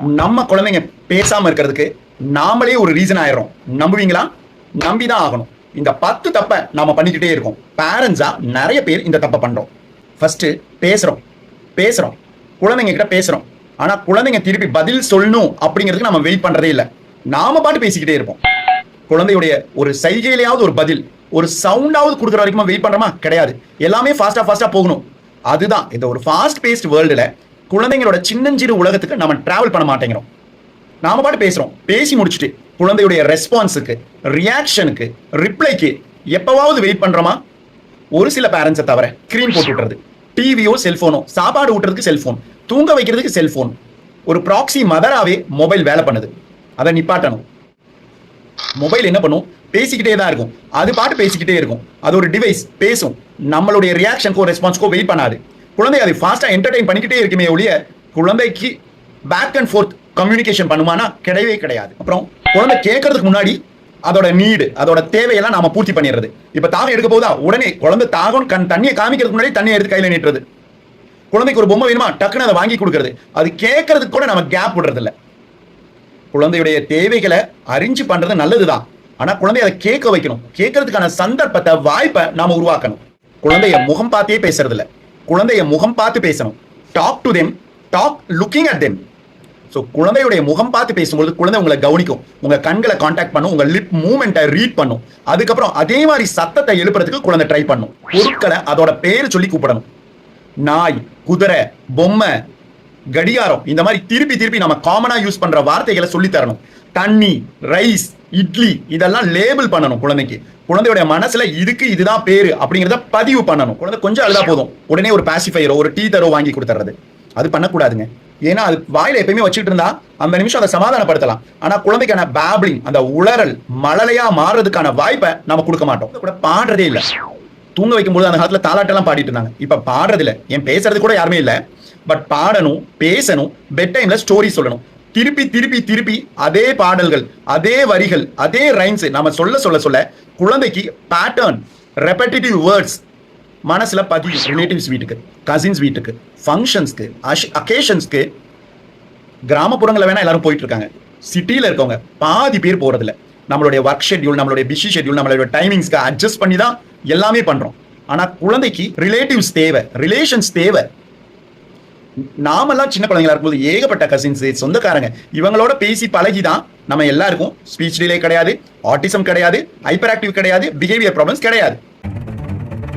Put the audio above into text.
நம்ம குழந்தைங்க பேசாம இருக்கிறதுக்கு நாமளே ஒரு ரீசன் ஆயிரும் நம்புவீங்களா? நம்பிதான் ஆகணும். இந்த பத்து தப்பை நாம பண்ணிக்கிட்டே இருக்கோம். பேரண்ட்ஸா நிறைய பேர் இந்த தப்பை பண்றோம். ஃபர்ஸ்ட் பேசுறோம். பேசுறோம். குழந்தைங்க கிட்ட பேசுறோம். ஆனா குழந்தைங்க திருப்பி பதில் சொல்லணும் அப்படிங்கிறதுக்கு நம்ம வெயிட் பண்றதே இல்லை. நாம பாட்டு பேசிக்கிட்டே இருப்போம். குழந்தையுடைய ஒரு சைகையிலேயாவது ஒரு பதில் ஒரு சவுண்டாவது கொடுக்குற வரைக்கும் வெயிட் பண்றோமா? கிடையாது. எல்லாமே ஃபாஸ்டா ஃபாஸ்டா போகணும். அதுதான். இந்த ஒரு ஃபாஸ்ட் பேஸ்ட் வேர்ல்டுல குழந்தைங்களோட சின்னஞ்சிறு உலகத்துக்கு நம்ம டிராவல் பண்ண மாட்டேங்கிறோம். நாம பாட்டு பேசுறோம். பேசி முடிச்சுட்டு குழந்தையுடைய ரெஸ்பான்ஸுக்கு ரியாக்ஷனுக்கு ரிப்ளைக்கு எப்பவாவது வெயிட் பண்றோமா? ஒரு சில பேரண்ட்ஸை தவிர ஸ்க்ரீன் போட்டு விட்டுறது. டிவியோ செல்போனோ சாப்பாடு ஊட்டுறதுக்கு செல்போன் தூங்க வைக்கிறதுக்கு செல்போன் ஒரு ப்ராக்ஸி மதராகவே மொபைல் வேலை பண்ணுது. அதை நிப்பாட்டணும். மொபைல் என்ன பண்ணும்? பேசிக்கிட்டே தான் இருக்கும். அது பாட்டு பேசிக்கிட்டே இருக்கும். அது ஒரு டிவைஸ் பேசும். நம்மளுடைய ரியாக்ஷனுக்கோ ரெஸ்பான்ஸ்க்கோ வெயிட் பண்ணாது. குழந்தை அதை ஃபாஸ்ட்டாக என்டர்டைன் பண்ணிக்கிட்டே இருக்குமே ஒழிய குழந்தைக்கு பேக் அண்ட் ஃபோர்த் கம்யூனிகேஷன் பண்ணுமானா கிடையவே கிடையாது. அப்புறம் குழந்தை கேட்கறதுக்கு முன்னாடி அதோட நீடு அதோட தேவையெல்லாம் நாம பூர்த்தி பண்ணிடுறது. இப்போ தாகம் எடுக்க போதா உடனே குழந்தை தாகம் கண் தண்ணியை காமிக்கிறதுக்கு முன்னாடி தண்ணியை எடுத்து கையில் நீட்டுறது. குழந்தைக்கு ஒரு பொம்மை வேணுமா? டக்குன்னு அதை வாங்கி கொடுக்கறது. அது கேட்கறதுக்கு கூட நம்ம கேப் விடுறதில்ல. குழந்தையுடைய தேவைகளை அறிஞ்சு பண்றது நல்லதுதான். ஆனா குழந்தைய அதை கேட்க வைக்கணும். கேட்கறதுக்கான சந்தர்ப்பத்தை வாய்ப்பை நாம உருவாக்கணும். குழந்தைய முகம் பார்த்தே பேசுறது இல்லை குழந்தைய முகம் பார்த்து பேசணும். Talk to them talk looking at them so குழந்தையுடைய முகம் பார்த்து பேசும்போது குழந்தை உங்களை கவனிக்கும். உங்கள் கண்களை காண்டாக்ட் பண்ணும் உங்கள் லிப் மூமெண்ட்டை ரீட் பண்ணும். அதுக்கப்புறம் அதே மாதிரி சத்தத்தை எழுப்புறதுக்கு குழந்தை ட்ரை பண்ணும். பொருட்களை அதோட பேர் சொல்லி கூப்பிடணும். நாய் குதிரை பொம்மை கடிகாரம் இந்த மாதிரி திருப்பி திருப்பி நம்ம காமனாக யூஸ் பண்ணுற வார்த்தைகளை சொல்லி தரணும். தண்ணி ரைஸ் இட்லி இதெல்லாம் லேபிள் பண்ணணும் குழந்தைக்கு. குழந்தையோட மனசுல இதுக்கு இதுதான் பேரு அப்படிங்கறத பதிவு பண்ணணும். குழந்தை கொஞ்சம் அழுதா போதும். உடனே ஒரு பாசிஃபையரோ ஒரு டீ தரோ வாங்கி கொடுத்துறது அது பண்ணக்கூடாதுங்க. ஏன்னா அது வாயில எப்பயுமே வச்சுட்டு இருந்தா அந்த நிமிஷம் அதை சமாதானப்படுத்தலாம். ஆனா குழந்தைக்கான பேப்ளிங் அந்த உளறல் மழலையா மாறுறதுக்கான வாய்ப்பை நம்ம கொடுக்க மாட்டோம். கூட பாடுறதே இல்ல. தூங்க வைக்கும்போது அந்த காலத்துல தாலாட்டெல்லாம் பாடிட்டு இருந்தாங்க. இப்ப பாடுறது இல்ல ஏன் பேசுறது கூட யாருமே இல்லை. பட் பாடணும் பேசணும் பெட் டைம்ல ஸ்டோரி சொல்லணும். திருப்பி திருப்பி திருப்பி அதே பாடல்கள் அதே வரிகள் அதே ரைம்ஸ் நம்ம சொல்ல சொல்ல சொல்ல குழந்தைக்கு பேட்டர்ன் ரெப்படிட்டிவ் வேர்ட்ஸ் மனசில் பதியும். ரிலேட்டிவ்ஸ் வீட்டுக்கு கசின்ஸ் வீட்டுக்கு ஃபங்க்ஷன்ஸ்க்கு அஷ் அக்கேஷன்ஸ்க்கு கிராமப்புறங்களில் வேணால் எல்லாரும் போயிட்டு இருக்காங்க சிட்டியில் இருக்கவங்க பாதி பேர் போகிறதில்ல நம்மளுடைய ஒர்க் ஷெட்யூல் நம்மளுடைய பிஸி ஷெட்யூல் நம்மளுடைய டைமிங்ஸ்க்கு அட்ஜஸ்ட் பண்ணி தான் எல்லாமே பண்ணுறோம் ஆனால் குழந்தைக்கு ரிலேட்டிவ்ஸ் தேவை ரிலேஷன்ஸ் தேவை. நாமெல்லாம் சின்ன குழந்தைங்களா இருக்கும்போது ஏகப்பட்ட கசின்ஸ் சொந்தக்காரங்க. இவங்களோட பேசி பழகி தான் நம்ம எல்லாருக்கும் ஸ்பீச் டிலே கிடையாது ஆட்டிசம் கிடையாது ஹைப்பர் ஆக்டிவ் கிடையாது பிஹேவியர் ப்ராப்ளம்ஸ் கிடையாது.